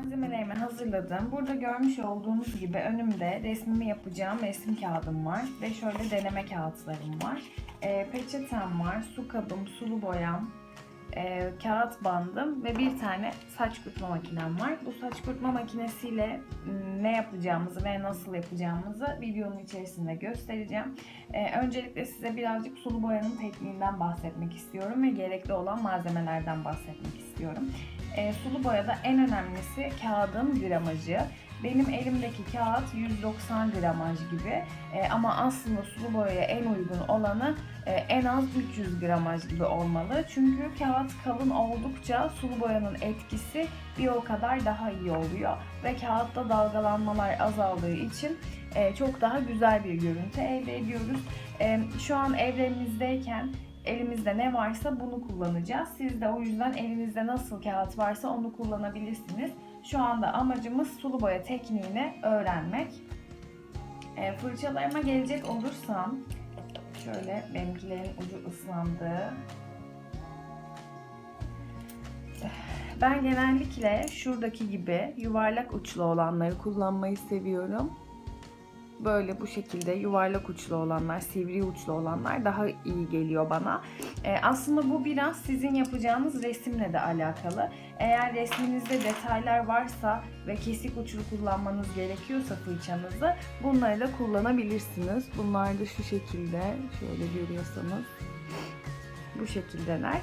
Malzemelerimi hazırladım. Burada görmüş olduğunuz gibi önümde resmimi yapacağım resim kağıdım var. Ve şöyle deneme kağıtlarım var. Ee, peçetem var, su kabım, sulu boyam, e, kağıt bandım ve bir tane saç kurutma makinem var. Bu saç kurutma makinesiyle ne yapacağımızı ve nasıl yapacağımızı videonun içerisinde göstereceğim. Ee, öncelikle size birazcık sulu boyanın tekniğinden bahsetmek istiyorum ve gerekli olan malzemelerden bahsetmek istiyorum. Ee, sulu boyada en önemlisi kağıdın gramajı. Benim elimdeki kağıt 190 gramaj gibi Ee, ama aslında sulu boyaya en uygun olanı e, en az 300 gramaj gibi olmalı. Çünkü kağıt kalın oldukça sulu boyanın etkisi bir o kadar daha iyi oluyor ve kağıtta dalgalanmalar azaldığı için e, çok daha güzel bir görüntü elde ediyoruz. E, Şu an evremizdeyken elimizde ne varsa bunu kullanacağız. Siz de o yüzden elinizde nasıl kağıt varsa onu kullanabilirsiniz. Şu anda amacımız sulu boya tekniğini öğrenmek. E, fırçalarıma gelecek olursam şöyle benimkilerin ucu ıslandı. Ben genellikle şuradaki gibi yuvarlak uçlu olanları kullanmayı seviyorum. Böyle bu şekilde yuvarlak uçlu olanlar, sivri uçlu olanlar daha iyi geliyor bana. Ee, aslında bu biraz sizin yapacağınız resimle de alakalı. Eğer resminizde detaylar varsa ve kesik uçlu kullanmanız gerekiyorsa fırçanızı bunları da kullanabilirsiniz. Bunlar da şu şekilde, şöyle görüyorsanız bu şekildeler.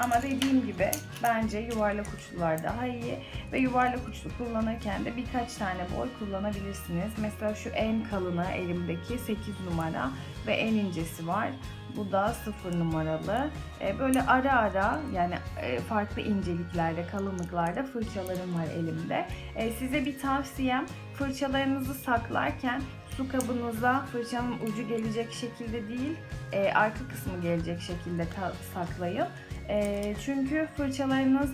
Ama dediğim gibi bence yuvarlak uçlular daha iyi ve yuvarlak uçlu kullanırken de birkaç tane boy kullanabilirsiniz. Mesela şu en kalını elimdeki 8 numara ve en incesi var. Bu da 0 numaralı. E, Böyle ara ara yani e, farklı inceliklerde, kalınlıklarda fırçalarım var elimde. E, Size bir tavsiyem fırçalarınızı saklarken su kabınıza fırçanın ucu gelecek şekilde değil, arka kısmı gelecek şekilde saklayın. E, çünkü fırçalarınız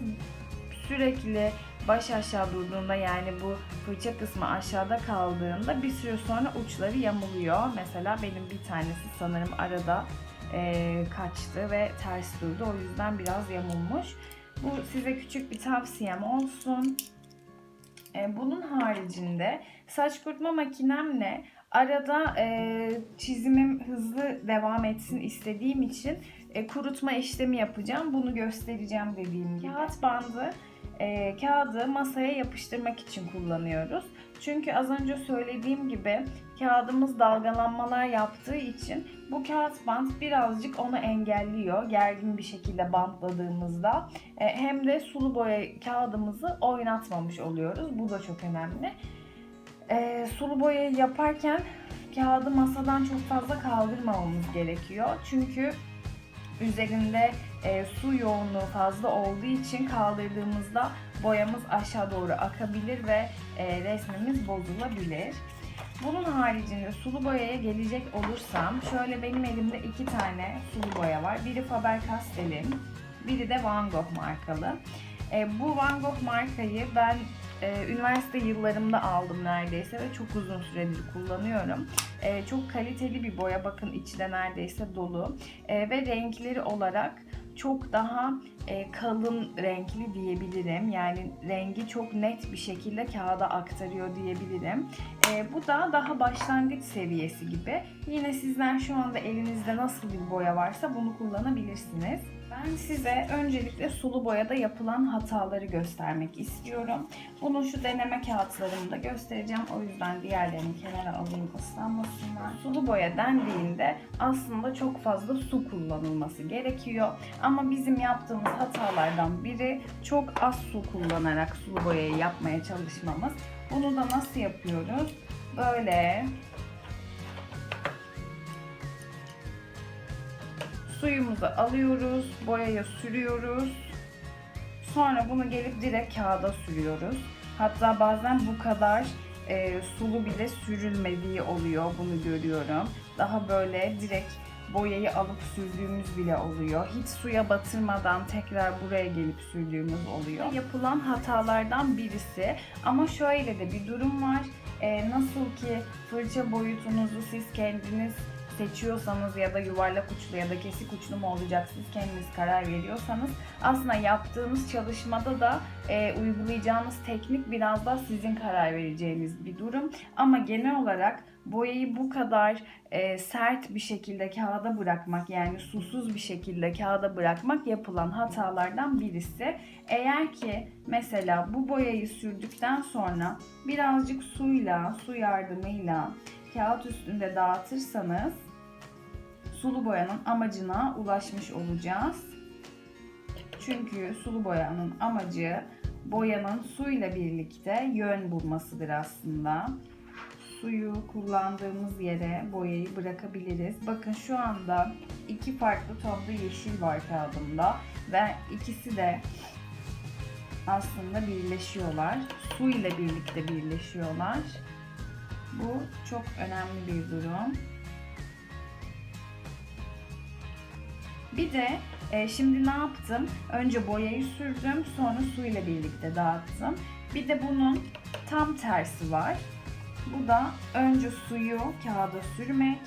sürekli baş aşağı durduğunda yani bu fırça kısmı aşağıda kaldığında bir süre sonra uçları yamuluyor. Mesela benim bir tanesi sanırım arada e, kaçtı ve ters durdu. O yüzden biraz yamulmuş. Bu size küçük bir tavsiyem olsun. E, bunun haricinde saç kurutma makinemle arada e, çizimim hızlı devam etsin istediğim için e, kurutma işlemi yapacağım. Bunu göstereceğim dediğim gibi. Kağıt bandı e, kağıdı masaya yapıştırmak için kullanıyoruz. Çünkü az önce söylediğim gibi kağıdımız dalgalanmalar yaptığı için bu kağıt bant birazcık onu engelliyor gergin bir şekilde bantladığımızda. E, hem de sulu boya kağıdımızı oynatmamış oluyoruz. Bu da çok önemli. E, sulu boyayı yaparken kağıdı masadan çok fazla kaldırmamamız gerekiyor. Çünkü üzerinde e, su yoğunluğu fazla olduğu için kaldırdığımızda boyamız aşağı doğru akabilir ve e, resmimiz bozulabilir. Bunun haricinde sulu boyaya gelecek olursam şöyle benim elimde iki tane sulu boya var. Biri Faber-Castell'in, biri de Van Gogh markalı. E, bu Van Gogh markayı ben e, üniversite yıllarımda aldım neredeyse ve çok uzun süredir kullanıyorum. E, çok kaliteli bir boya. Bakın içi de neredeyse dolu. E, ve renkleri olarak çok daha e, kalın renkli diyebilirim. Yani rengi çok net bir şekilde kağıda aktarıyor diyebilirim. E, bu da daha başlangıç seviyesi gibi. Yine sizler şu anda elinizde nasıl bir boya varsa bunu kullanabilirsiniz. Ben size öncelikle sulu boyada yapılan hataları göstermek istiyorum. Bunu şu deneme kağıtlarımda göstereceğim. O yüzden diğerlerini kenara alayım ıslanmasınlar. Sulu boya dendiğinde aslında çok fazla su kullanılması gerekiyor. Ama bizim yaptığımız hatalardan biri çok az su kullanarak sulu boyayı yapmaya çalışmamız. Bunu da nasıl yapıyoruz? Böyle suyumuzu alıyoruz, boyaya sürüyoruz. Sonra bunu gelip direkt kağıda sürüyoruz. Hatta bazen bu kadar e, sulu bile sürülmediği oluyor. Bunu görüyorum. Daha böyle direkt boyayı alıp sürdüğümüz bile oluyor. Hiç suya batırmadan tekrar buraya gelip sürdüğümüz oluyor. Yapılan hatalardan birisi. Ama şöyle de bir durum var. E, nasıl ki fırça boyutunuzu siz kendiniz seçiyorsanız ya da yuvarlak uçlu ya da kesik uçlu mu olacak siz kendiniz karar veriyorsanız aslında yaptığınız çalışmada da e, uygulayacağınız teknik biraz da sizin karar vereceğiniz bir durum. Ama genel olarak boyayı bu kadar e, sert bir şekilde kağıda bırakmak yani susuz bir şekilde kağıda bırakmak yapılan hatalardan birisi. Eğer ki mesela bu boyayı sürdükten sonra birazcık suyla, su yardımıyla kağıt üstünde dağıtırsanız sulu boyanın amacına ulaşmış olacağız. Çünkü sulu boyanın amacı boyanın suyla birlikte yön bulmasıdır aslında. Suyu kullandığımız yere boyayı bırakabiliriz. Bakın şu anda iki farklı tonda yeşil var kağıdımda ve ikisi de aslında birleşiyorlar. Su ile birlikte birleşiyorlar. Bu çok önemli bir durum. Bir de e, şimdi ne yaptım? Önce boyayı sürdüm, sonra su ile birlikte dağıttım. Bir de bunun tam tersi var. Bu da önce suyu kağıda sürmek.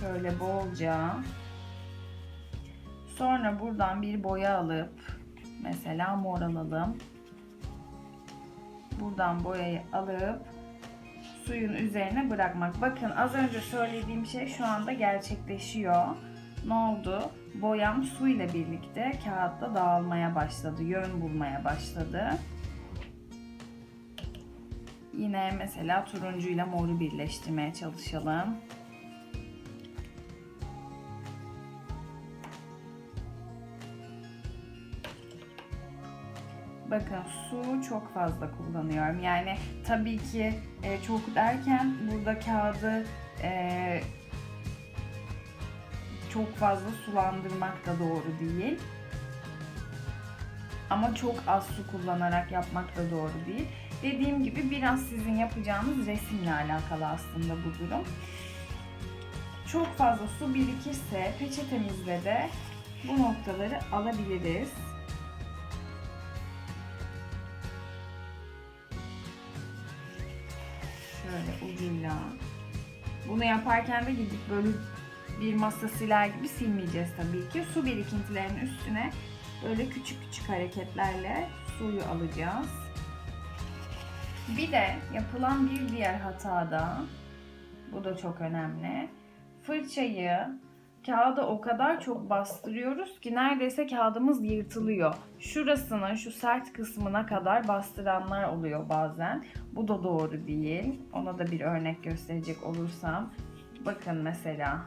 Şöyle bolca. Sonra buradan bir boya alıp mesela mor alalım. Buradan boyayı alıp suyun üzerine bırakmak. Bakın az önce söylediğim şey şu anda gerçekleşiyor. Ne oldu? Boyam su ile birlikte kağıtta dağılmaya başladı, yön bulmaya başladı. Yine mesela turuncuyla moru birleştirmeye çalışalım. Bakın su çok fazla kullanıyorum. Yani tabii ki e, çok derken burada kağıdı e, çok fazla sulandırmak da doğru değil. Ama çok az su kullanarak yapmak da doğru değil. Dediğim gibi biraz sizin yapacağınız resimle alakalı aslında bu durum. Çok fazla su birikirse peçetemizle de bu noktaları alabiliriz. Şöyle ucuyla. Bunu yaparken de gidip böyle bir masa siler gibi silmeyeceğiz tabii ki. Su birikintilerinin üstüne böyle küçük küçük hareketlerle suyu alacağız. Bir de yapılan bir diğer hatada, bu da çok önemli. Fırçayı kağıda o kadar çok bastırıyoruz ki neredeyse kağıdımız yırtılıyor. Şurasını, şu sert kısmına kadar bastıranlar oluyor bazen. Bu da doğru değil. Ona da bir örnek gösterecek olursam. Bakın mesela.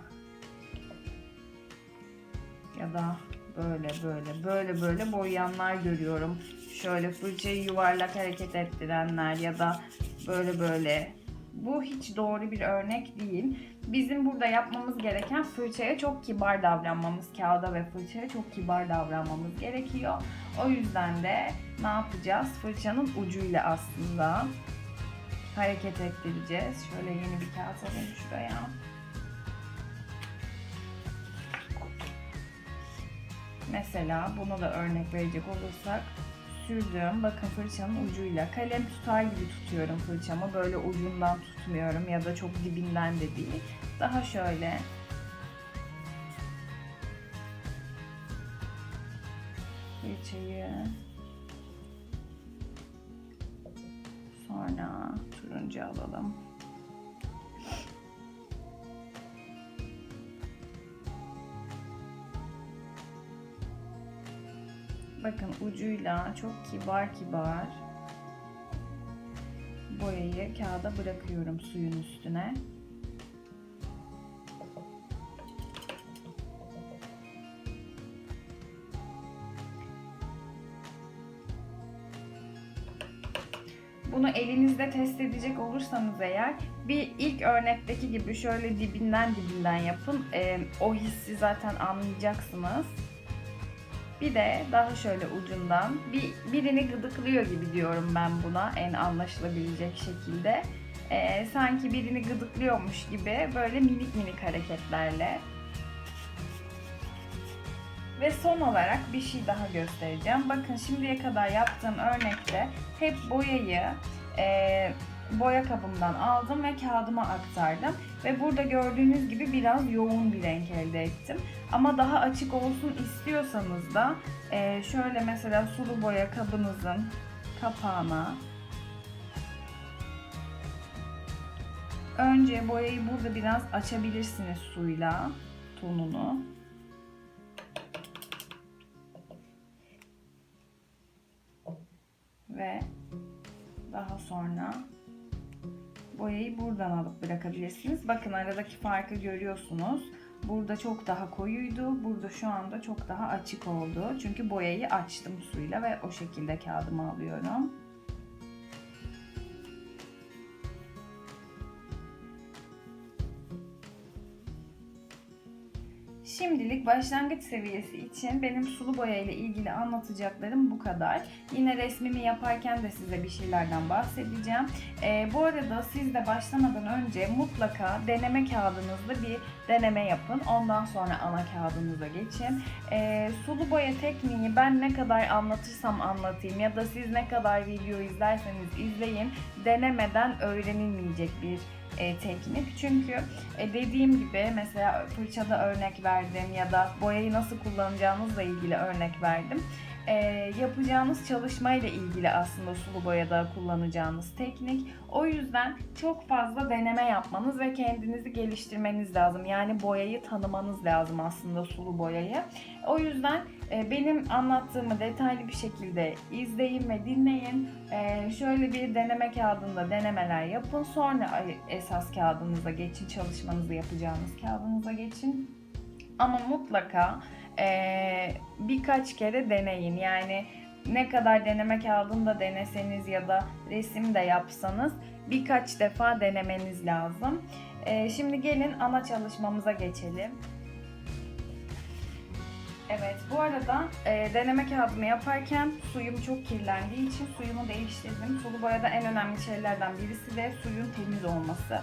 Ya da böyle böyle böyle böyle boyayanlar görüyorum. Şöyle fırçayı yuvarlak hareket ettirenler ya da böyle böyle. Bu hiç doğru bir örnek değil. Bizim burada yapmamız gereken fırçaya çok kibar davranmamız, kağıda ve fırçaya çok kibar davranmamız gerekiyor. O yüzden de ne yapacağız? Fırçanın ucuyla aslında hareket ettireceğiz. Şöyle yeni bir kağıt alayım şuraya. Mesela bunu da örnek verecek olursak sürdüğüm bakın fırçanın ucuyla kalem tutar gibi tutuyorum fırçamı. Böyle ucundan tutmuyorum ya da çok dibinden de değil. Daha şöyle fırçayı sonra turuncu alalım. Bakın ucuyla çok kibar kibar boyayı kağıda bırakıyorum suyun üstüne. Bunu elinizde test edecek olursanız eğer bir ilk örnekteki gibi şöyle dibinden dibinden yapın. Ee, o hissi zaten anlayacaksınız. Bir de daha şöyle ucundan bir birini gıdıklıyor gibi diyorum ben buna en anlaşılabilecek şekilde. Ee, sanki birini gıdıklıyormuş gibi böyle minik minik hareketlerle. Ve son olarak bir şey daha göstereceğim. Bakın şimdiye kadar yaptığım örnekte hep boyayı e, boya kabımdan aldım ve kağıdıma aktardım. Ve burada gördüğünüz gibi biraz yoğun bir renk elde ettim. Ama daha açık olsun istiyorsanız da e, şöyle mesela sulu boya kabınızın kapağına önce boyayı burada biraz açabilirsiniz suyla tonunu. Ve daha sonra boyayı buradan alıp bırakabilirsiniz. Bakın aradaki farkı görüyorsunuz. Burada çok daha koyuydu. Burada şu anda çok daha açık oldu. Çünkü boyayı açtım suyla ve o şekilde kağıdıma alıyorum. Şimdilik başlangıç seviyesi için benim sulu boya ile ilgili anlatacaklarım bu kadar. Yine resmimi yaparken de size bir şeylerden bahsedeceğim. Ee, bu arada siz de başlamadan önce mutlaka deneme kağıdınızda bir deneme yapın. Ondan sonra ana kağıdınıza geçin. Ee, sulu boya tekniği ben ne kadar anlatırsam anlatayım ya da siz ne kadar video izlerseniz izleyin denemeden öğrenilmeyecek bir e, teknik. Çünkü e, dediğim gibi mesela fırçada örnek verdim ya da boyayı nasıl kullanacağınızla ilgili örnek verdim. E, yapacağınız çalışmayla ilgili aslında sulu boyada kullanacağınız teknik. O yüzden çok fazla deneme yapmanız ve kendinizi geliştirmeniz lazım. Yani boyayı tanımanız lazım aslında sulu boyayı. O yüzden benim anlattığımı detaylı bir şekilde izleyin ve dinleyin. E, şöyle bir deneme kağıdında denemeler yapın. Sonra esas kağıdınıza geçin, çalışmanızı yapacağınız kağıdınıza geçin. Ama mutlaka e, birkaç kere deneyin. Yani ne kadar deneme kağıdında deneseniz ya da resim de yapsanız birkaç defa denemeniz lazım. E, şimdi gelin ana çalışmamıza geçelim. Evet, bu arada e, deneme kağıdımı yaparken suyum çok kirlendiği için suyumu değiştirdim. Sulu boyada en önemli şeylerden birisi de suyun temiz olması.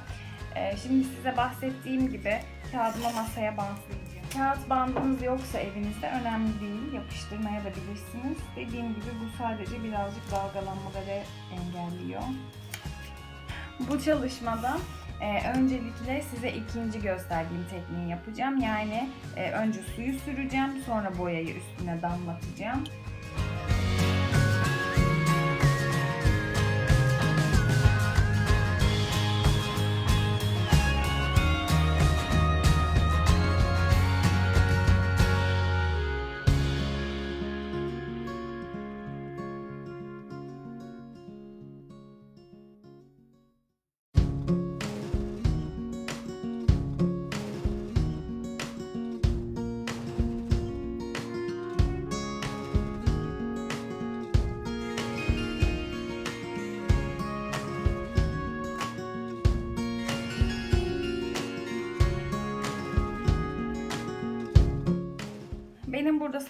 E, şimdi size bahsettiğim gibi kağıdımı masaya bantlayacağım. Kağıt bandınız yoksa evinizde önemli değil, yapıştırmaya da bilirsiniz. Dediğim gibi bu sadece birazcık dalgalanmaları engelliyor. Bu çalışmada ee, öncelikle size ikinci gösterdiğim tekniği yapacağım. Yani e, önce suyu süreceğim, sonra boyayı üstüne damlatacağım.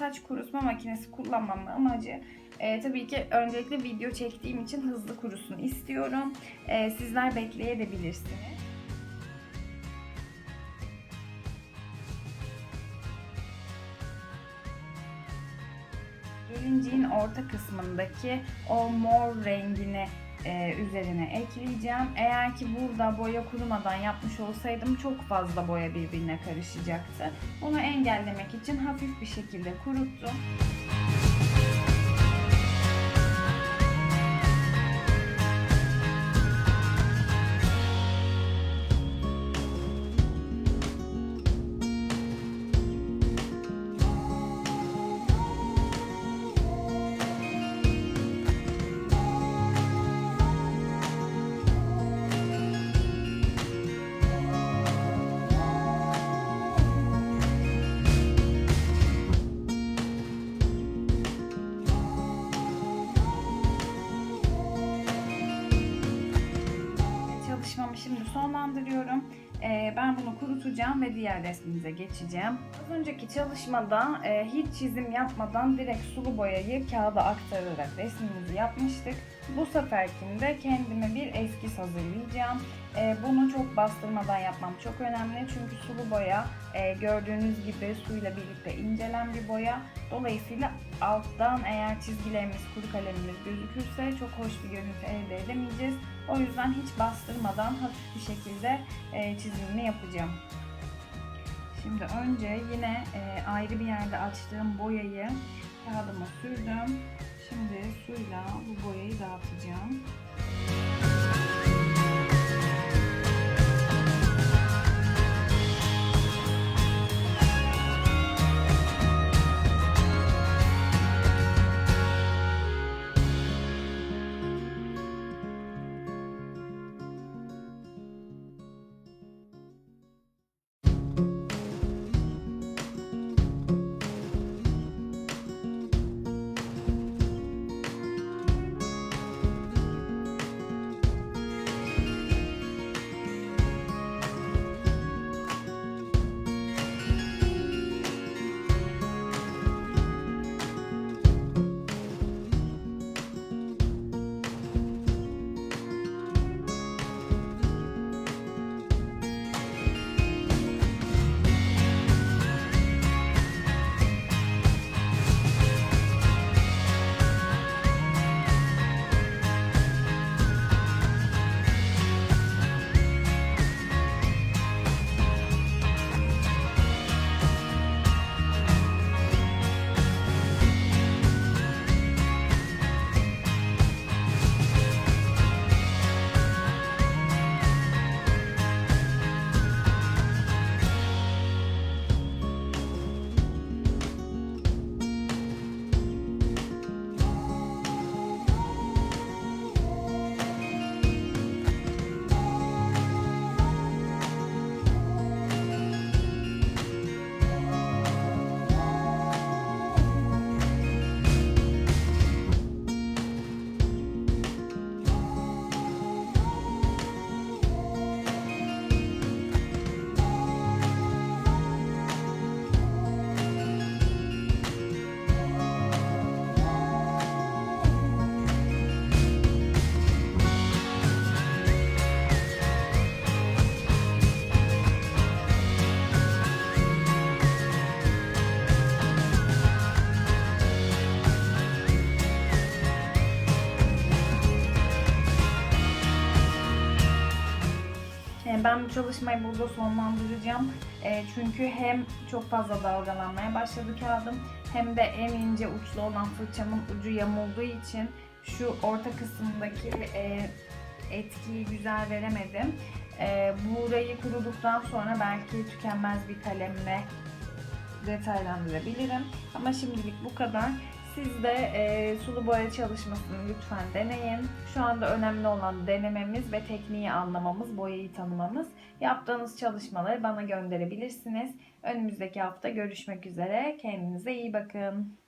Saç kurutma makinesi kullanmamın amacı e, tabii ki öncelikle video çektiğim için hızlı kurusun istiyorum. E, sizler bekleyebilirsiniz. Gelinciğin orta kısmındaki o mor rengini e, üzerine ekleyeceğim. Eğer ki burada boya kurumadan yapmış olsaydım çok fazla boya birbirine karışacaktı. Bunu engellemek için hafif bir şekilde kuruttum. Ben bunu kurutacağım ve diğer resmimize geçeceğim. Az önceki çalışmada e, hiç çizim yapmadan direkt sulu boyayı kağıda aktararak resmimizi yapmıştık. Bu seferkinde kendime bir eskiz hazırlayacağım. E, bunu çok bastırmadan yapmam çok önemli çünkü sulu boya e, gördüğünüz gibi suyla birlikte incelen bir boya. Dolayısıyla alttan eğer çizgilerimiz, kuru kalemimiz gözükürse çok hoş bir görüntü elde edemeyeceğiz. O yüzden hiç bastırmadan hafif bir şekilde e, çizimini yapacağım. Şimdi önce yine e, ayrı bir yerde açtığım boyayı kağıdıma sürdüm. Şimdi suyla bu boyayı dağıtacağım. Ben bu çalışmayı burada sonlandıracağım. E, çünkü hem çok fazla dalgalanmaya başladı kağıdım hem de en ince uçlu olan fırçamın ucu yamulduğu için şu orta kısımdaki e, etkiyi güzel veremedim. E, burayı kuruduktan sonra belki tükenmez bir kalemle detaylandırabilirim. Ama şimdilik bu kadar. Siz de e, sulu boya çalışmasını lütfen deneyin. Şu anda önemli olan denememiz ve tekniği anlamamız, boyayı tanımamız. Yaptığınız çalışmaları bana gönderebilirsiniz. Önümüzdeki hafta görüşmek üzere. Kendinize iyi bakın.